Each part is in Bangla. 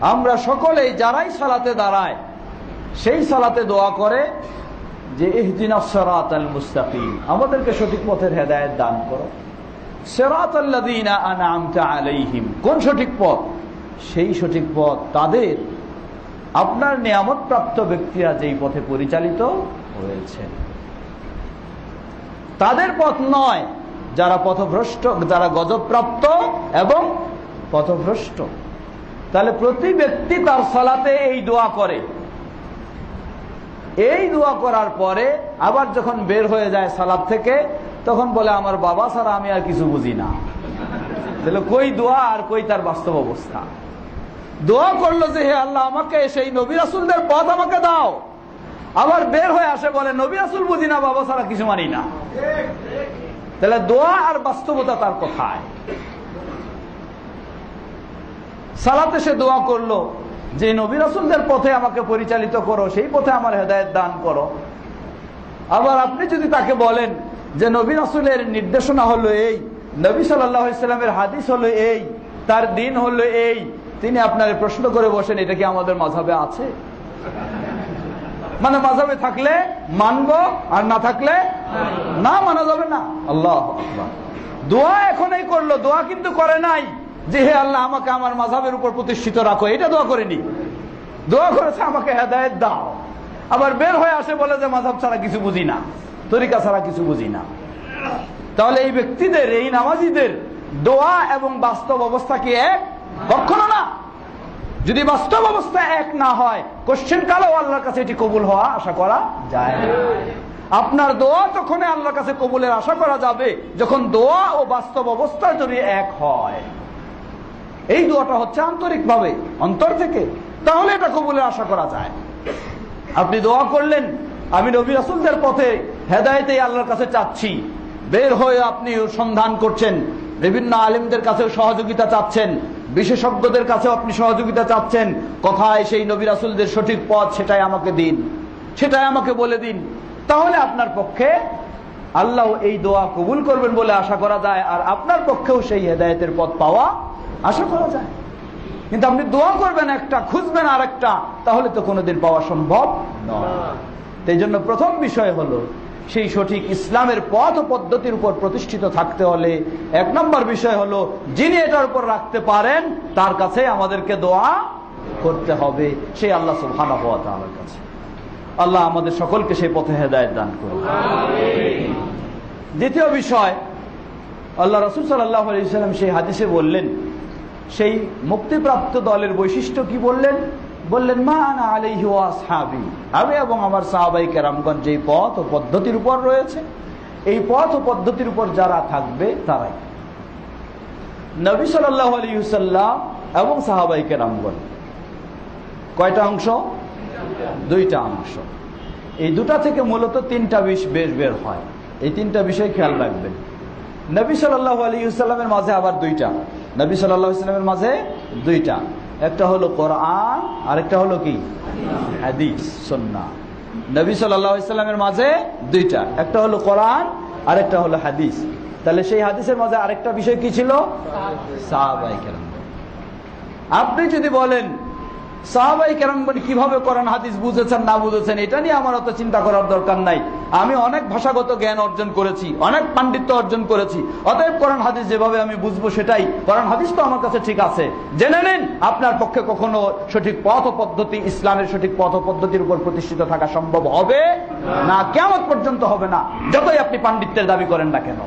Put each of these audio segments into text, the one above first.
আমরা সকলেই যারাই সালাতে দাঁড়ায়, সেই সালাতে দোয়া করে যে ইহদিন সরাত আল মুস্তাকিম, আমাদেরকে সঠিক পথের হেদায়ত দান করো। সেরাত আল্লাদিনা আলাইহিম, কোন সঠিক পথ? সেই সঠিক পথ তাদের, আপনার নিয়ামত প্রাপ্ত ব্যক্তিরা যেই পথে পরিচালিত হয়েছে। তাদের পথ নয়, যারা পথভ্রষ্ট, যারা গজবপ্রাপ্ত এবং পথভ্রষ্ট। তাহলে প্রতি ব্যক্তি তার সালাতে এই দোয়া করে। এই দোয়া করার পরে আবার যখন বের হয়ে যায় সালাদ থেকে, তখন বলে, আমার বাবা ছাড়া আমি আর কিছু বুঝি না। তাহলে কই দোয়া আর কই তার বাস্তব অবস্থা? দোয়া করল যে, হে আল্লাহ, আমাকে সেই নবী রাসুলদের পথ আমাকে দাও। আবার বের হয়ে আসে, বলে, নবী রাসুল বুঝি না, বাবা ছাড়া কিছু মানি না। তাহলে দোয়া আর বাস্তবতা তার কোথায়। সালাতে সে দোয়া করল, যে নবী রাসুলদের পথে আমাকে পরিচালিত করো, সেই পথে আমার হেদায়ত দান করো। আবার আপনি যদি তাকে বলেন যে নবী রাসুলের নির্দেশনা হলো এই, নবী সাল্লামের হাদিস হলো এই, তার দিন হলো এই, তিনি আপনার প্রশ্ন করে বসেন, এটা কি আমাদের মাঝাবে আছে? মানে মাঝাবে থাকলে মানবো, আর না থাকলে না মানা যাবে না। আল্লাহ দোয়া এখনই করল, দোয়া কিন্তু করে নাই। যে হে আল্লাহ, আমাকে আমার মাঝাবের উপর প্রতিষ্ঠিত রাখো, এটা দোয়া করেনি। দোয়া করেছে, আমাকে হেদায়ত দাও। আবার বের হয়ে আসে, বলে যে মাঝাব ছাড়া কিছু বুঝি না, তরিকা ছাড়া কিছু বুঝি না। তাহলে এই ব্যক্তিদের, এই নামাজিদের দোয়া এবং বাস্তব অবস্থা কি এক? কখনো না। যদি বাস্তব অবস্থা এক না হয় কোশ্চেন কালেও আল্লাহর কাছে এটি কবুল হওয়া আশা করা যায় আপনার দোয়া তখন আল্লাহর কাছে কবুলের আশা করা যাবে, যখন দোয়া ও বাস্তব অবস্থা যদি এক হয়। এই দোয়াটা হচ্ছে আন্তরিক ভাবে অন্তর থেকে। তাহলে এটা কবুলের আশা করা যায়। আপনি দোয়া করলেন, আমি নবী রাসুলদের পথে হেদায়তে আল্লাহর কাছে চাচ্ছি। বের হয়ে আপনি সন্ধান করছেন, বিভিন্ন আলিমদের কাছেও সহযোগিতা চাচ্ছেন, বিশেষজ্ঞদের কাছেও আপনি সহযোগিতা চাচ্ছেন। কোথায় সেই নবী রাসুলদের সঠিক পথ সেটাই আমাকে দিন, সেটাই আমাকে বলে দিন। তাহলে আপনার পক্ষে আল্লাহ এই দোয়া কবুল করবেন বলে আশা করা যায়, আর আপনার পক্ষেও সেই হেদায়তের পথ পাওয়া আশা করা যায়। কিন্তু আপনি দোয়া করবেন একটা, খুঁজবেন আর একটা তাহলে তো কোনোদিন পাওয়া সম্ভব নয়। জন্য প্রথম বিষয় হলো, সেই সঠিক ইসলামের পথ ও পদ্ধতির উপর প্রতিষ্ঠিত থাকতে হলে এক নম্বর বিষয় হলো, যিনি এটার উপর রাখতে পারেন, তার কাছে আমাদেরকে দোয়া করতে হবে, সেই আল্লাহ সুবহান আমার কাছে। আল্লাহ আমাদের সকলকে সেই পথে হেদায়ত দান করুন। দ্বিতীয় বিষয়, আল্লাহ রসুল সাল্লাহ আলিয়াল্লাম সেই হাদিসে বললেন সেই মুক্তিপ্রাপ্ত দলের বৈশিষ্ট্য কি বললেন? বললেন, মা আনা আলাইহি ওয়াসহাবি আমি এবং আমার সাহাবাই কেরামগঞ্জ এই পথ ও পদ্ধতির উপর রয়েছে, এই পথ ও পদ্ধতির উপর যারা থাকবে তারাই। নবী সাল্লাহ আলিউসাল্লাম এবং সাহাবাই কেরামগঞ্জ কয়টা অংশ? দুইটা অংশ। এই দুটা থেকে মূলত তিনটা বিষ বেশ বের হয়। এই তিনটা বিষয় খেয়াল রাখবেন। নবী সাল্লাহ আলিউসাল্লামের মাঝে আবার দুইটা। নবী সাল্লাহ ইসলামের মাঝে দুইটা। একটা হলো কোরআন, আরেকটা হলো কি? হাদিস সন্না নবী সাল্লাহ ইসলামের মাঝে দুইটা। একটা হলো কোরআন, আরেকটা হলো হাদিস। তাহলে সেই হাদিসের মাঝে আরেকটা বিষয় কি ছিল? আপনি যদি বলেন সাহাবাই কেরামগণ কীভাবে কোরআন হাদিস বুঝেছেন, না বুঝেছেন, এটা নিয়ে আমার অত চিন্তা করার দরকার নাই। আমি অনেক ভাষাগত জ্ঞান অর্জন করেছি, অনেক পাণ্ডিত্য অর্জন করেছি। অতএব কোরআন হাদিস যেভাবে আমি বুঝব সেটাই। কোরআন হাদিস তো আমার কাছে ঠিক আছে। জেনে নিন, আপনার পক্ষে কখনো সঠিক পথ পদ্ধতি, ইসলামের সঠিক পথ পদ্ধতির উপর প্রতিষ্ঠিত থাকা সম্ভব হবে? না কেমন পর্যন্ত হবে না, যতই আপনি পাণ্ডিত্যের দাবি করেন না কেন।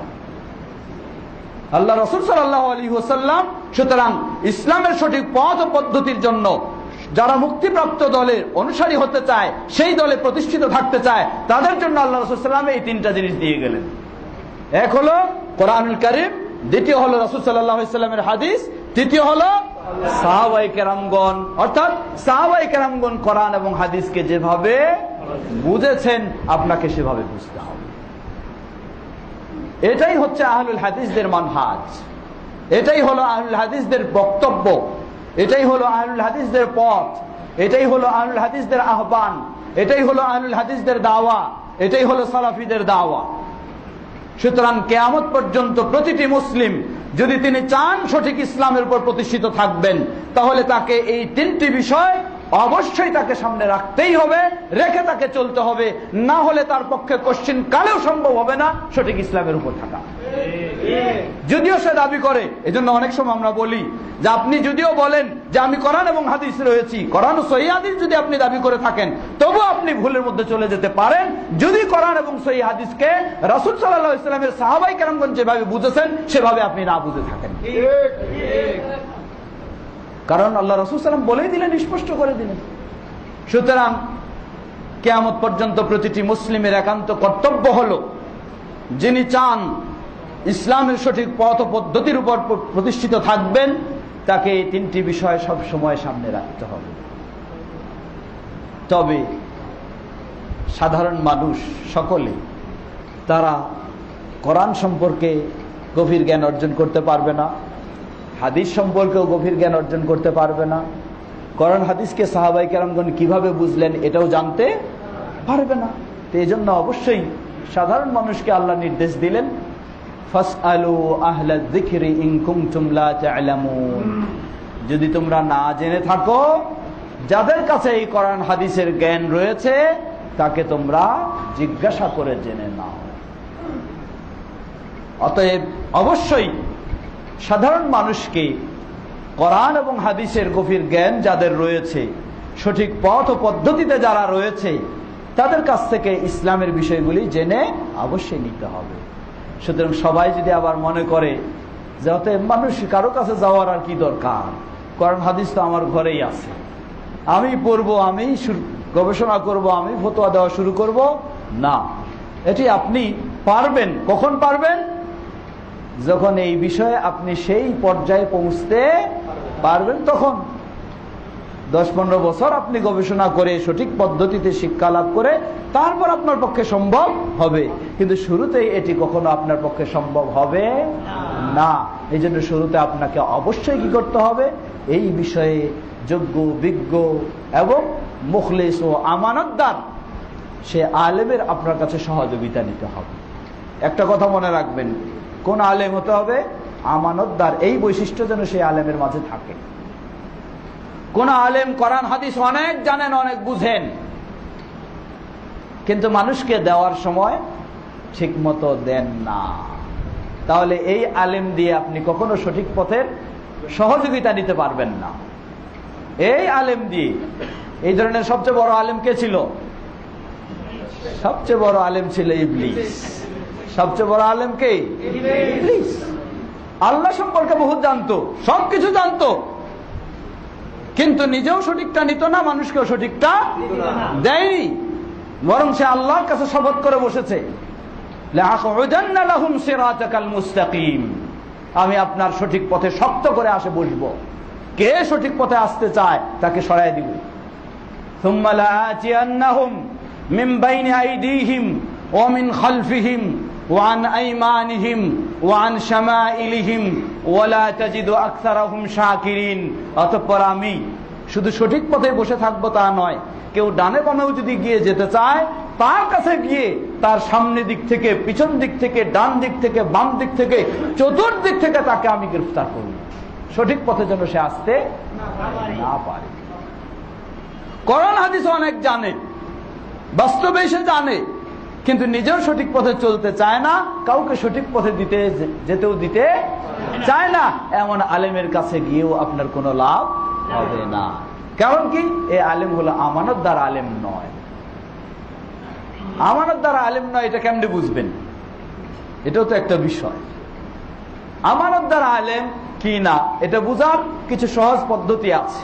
আল্লাহ রসুল সাল্লাহ আলী হোসাল্লাম সুতরাং ইসলামের সঠিক পথ পদ্ধতির জন্য যারা মুক্তিপ্রাপ্ত দলের অনুসারী হতে চায়, সেই দলে প্রতিষ্ঠিত থাকতে চায়, তাদের জন্য আল্লাহ রসুলাম এই তিনটা জিনিস দিয়ে গেলেন। এক হলো কোরআনুল করিম, দ্বিতীয় হলো রসুল হাদিস, তৃতীয় হলো সাহাবাই কেরামগণ। অর্থাৎ সাহাবাই কেরামগণ কোরআন এবং হাদিসকে যেভাবে বুঝেছেন, আপনাকে সেভাবে বুঝতে হবে। এটাই হচ্ছে আহলুল হাদিসদের মানহাজ। এটাই হলো আহলুল হাদিসদের বক্তব্য। এটাই হলো আহলুল হাদিসদের পথ। এটাই হলো আহলুল হাদিসদের আহ্বান। এটাই হলো আহলুল হাদিসদের দাওয়া। এটাই হলো সালাফিদের দাওয়া। সুতরাং কেয়ামত পর্যন্ত প্রতিটি মুসলিম যদি তিনি চান সঠিক ইসলামের উপর প্রতিষ্ঠিত থাকবেন, তাহলে তাকে এই তিনটি বিষয় অবশ্যই তাকে সামনে রাখতেই হবে, রেখে তাকে চলতে হবে। না হলে তার পক্ষে কোশ্চিন কালেও সম্ভব হবে না সঠিক ইসলামের উপর থাকা। যদিও সে দাবি করে, এজন্য অনেক সময় আমরা বলি যে আপনি যদিও বলেন যে আমি কোরআন এবং হাদিস রয়েছি, কোরআন সহি হাদিস যদি আপনি দাবি করে থাকেন, তবু আপনি ভুলের মধ্যে চলে যেতে পারেন। যদি কোরআন এবং সহি হাদিসকে রাসুল সাল্লাহ ইসলামের সাহাবাই কেরামগঞ্জ যেভাবে বুঝেছেন, সেভাবে আপনি না বুঝে থাকেন। কারণ আল্লাহ রসুল সাল্লাম বলেই দিলেন, স্পষ্ট করে দিলেন। সুতরাং কেয়ামত পর্যন্ত প্রতিটি মুসলিমের একান্ত কর্তব্য হলো, যিনি চান ইসলামের সঠিক পথ পদ্ধতির উপর প্রতিষ্ঠিত থাকবেন, তাকে এই তিনটি বিষয় সব সময় সামনে রাখতে হবে। তবে সাধারণ মানুষ সকলে, তারা কোরআন সম্পর্কে গভীর জ্ঞান অর্জন করতে পারবে না, হাদিস সম্পর্কেও গভীর জ্ঞান অর্জন করতে পারবে না, কোরআন হাদিসকে সাহাবাই কেরামগণ কীভাবে বুঝলেন এটাও জানতে পারবে না। তো এই জন্য অবশ্যই সাধারণ মানুষকে আল্লাহ নির্দেশ দিলেন যদি তোমরা না জেনে থাকো, যাদের কাছে এই কোরআন হাদিসের জ্ঞান রয়েছে, তাকে তোমরা জিজ্ঞাসা করে জেনে নাও। অতএব অবশ্যই সাধারণ মানুষকে কোরআন এবং হাদিসের গভীর জ্ঞান যাদের রয়েছে, সঠিক পথ ও পদ্ধতিতে যারা রয়েছে, তাদের কাছ থেকে ইসলামের বিষয়গুলি জেনে অবশ্যই নিতে হবে। সুতরাং সবাই যদি আবার মনে করে যে অতএব মানুষ কারও কাছে যাওয়ার আর কি দরকার? কোরআন হাদিস তো আমার ঘরেই আছে। আমি পড়ব, আমি গবেষণা করব, আমি ফতোয়া দেওয়া শুরু করব? না। এটি আপনি পারবেন। কখন পারবেন? যখন এই বিষয়ে আপনি সেই পর্যায়ে পৌঁছতে পারবেন তখন। দশ পনেরো বছর আপনি গবেষণা করে, সঠিক পদ্ধতিতে শিক্ষা লাভ করে, তারপর আপনার পক্ষে সম্ভব হবে। কিন্তু শুরুতেই এটি কখনো আপনার পক্ষে সম্ভব হবে না। এই জন্য শুরুতে আপনাকে অবশ্যই কি করতে হবে? এই বিষয়ে যোগ্য, বিজ্ঞ এবং মুখলেস ও আমানতদার, সে আলেমের আপনার কাছে সহযোগিতা নিতে হবে। একটা কথা মনে রাখবেন, কোন আলেম হতে হবে? আমানতদার, এই বৈশিষ্ট্য যেন সেই আলেমের মাঝে থাকে। কোন আলেম করান হাদিস অনেক জানেন, অনেক বুঝেন। কিন্তু মানুষকে দেওয়ার সময় ঠিক মতো দেন না। তাহলে এই আলেম দিয়ে আপনি কখনো সঠিক পথের সহযোগিতা নিতে পারবেন না। এই আলেম দিয়ে, এই ধরনের সবচেয়ে বড় আলেম কে ছিল? সবচেয়ে বড় আলেম ছিল ইবলিস। সবচেয়ে বড় আলেম কে? ইবলিস। আল্লাহ সম্পর্কে বহুত জানতো, সবকিছু জানতো। কিন্তু নিজেও সঠিকটা নিত না মানুষকেও সঠিকটা দেয়নি বরং সে আল্লাহর কাছে শপথ করে বসেছে আমি আপনার সঠিক পথে শক্ত করে আসে বসবো কে সঠিক পথে আসতে চায় তাকে সরাই দিব من بين أيديهم ومن خلفهم ওয়ান আইমানিহিম ওয়ান শামাইলিহিম ওয়ালা তাজিদু আকসারাহুম শাকিরিন অতঃপর আমি শুধু সঠিক পথে বসে থাকব তা নয়, কেউ ডানে বামেও যদি গিয়ে যেতে চায়, তার কাছে গিয়ে তার সামনে দিক থেকে, পিছন দিক থেকে, ডান দিক থেকে, বাম দিক থেকে, চতুর্দিক থেকে তাকে আমি গ্রেফতার করব। সঠিক পথে যেন সে আসতে না পারে। করোনা হাদিস অনেক জানে, বাস্তবে সে জানে কিন্তু নিজেও সঠিক পথে চলতে চায় না, কাউকে সঠিক পথে দিতে যেতেও দিতে চায় না। এমন আলেমের কাছে গিয়েও আপনার কোনো লাভ হবে না। কারণ কি? এই আলেম হলো আমানত দ্বারা আলেম নয়। আমানত দ্বারা আলেম নয়, এটা কেমনে বুঝবেন? এটাও তো একটা বিষয়। আমানত দ্বারা আলেম কি না, এটা বুঝার কিছু সহজ পদ্ধতি আছে।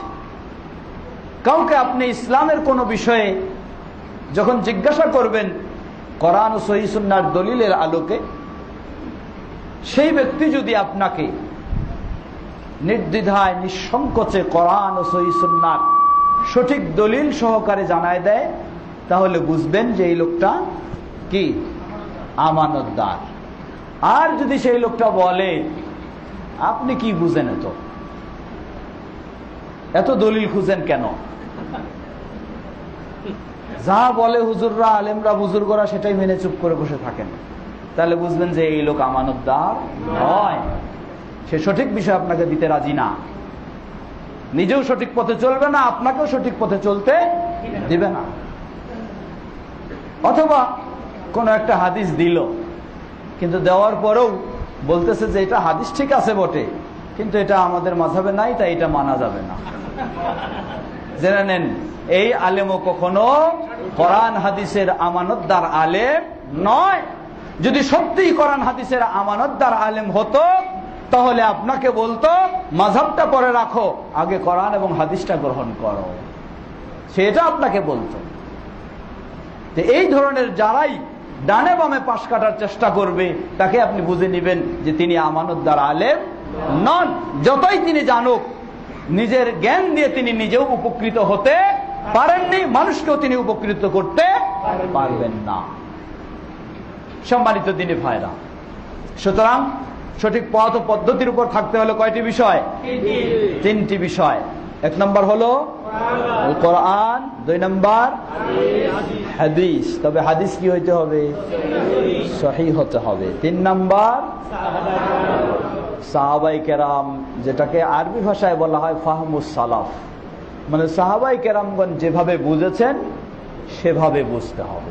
কাউকে আপনি ইসলামের কোনো বিষয়ে যখন জিজ্ঞাসা করবেন কোরআন সহিসুন্নার দলিলের আলোকে সেই ব্যক্তি যদি আপনাকে নির্দ্বিধায়, নিঃসংকোচে কোরআন ও সহিসুন্নার সঠিক দলিল সহকারে জানায় দেয়, তাহলে বুঝবেন যে এই লোকটা কি? আমানতদার। আর যদি সেই লোকটা বলে, আপনি কি বুঝেন এত? এত দলিল খুঁজেন কেন? যা বলে হুজুররা, আলেমরা, বুজুর্গরা সেটাই মেনে চুপ করে বসে থাকেন। তাহলে বুঝবেন যে এই লোক আমানতদার নয়। সে সঠিক বিষয় আপনাকে দিতে রাজি না। নিজেও সঠিক পথে চলবে না, আপনাকেও সঠিক পথে চলতে দিবে না। অথবা কোন একটা হাদিস দিল, কিন্তু দেওয়ার পরেও বলতেছে যে এটা হাদিস ঠিক আছে বটে, কিন্তু এটা আমাদের মাঝাবে নাই, তাই এটা মানা যাবে না। জেনে নেন, এই আলেমও কখনো কোরআন হাদিসের আমানতদার আলেম নয়। যদি সত্যিই কোরআন হাদিসের আমানতদার আলেম হতো, তাহলে আপনাকে বলতো মাঝাবটা পরে রাখো, আগে কোরআন এবং হাদিসটা গ্রহণ করো। সেটা আপনাকে বলতো। এই ধরনের যারাই ডানে বামে পাশ কাটার চেষ্টা করবে, তাকে আপনি বুঝে নেবেন যে তিনি আমানতদার আলেম নন। যতই তিনি জানুক নিজের জ্ঞান দিয়ে তিনি নিজেও উপকৃত হতে পারেননি মানুষকেও তিনি উপকৃত করতে পারবেন না। সম্মানিত দিনে ভাইরা সুতরাং সঠিক পথ ও পদ্ধতির উপর থাকতে হলে কয়টি বিষয়? তিনটি। বিষয়। এক নম্বর হলো কোরআন। দুই নম্বর হাদিস। তবে হাদিস কি হইতে হবে? সহি। হতে হবে। তিন নম্বর সাহাবাই কেরাম যেটাকে আরবি ভাষায় বলা হয় ফাহমুস সালাফ। মানে সাহাবাই কেরামগঞ্জ যেভাবে বুঝেছেন, সেভাবে বুঝতে হবে।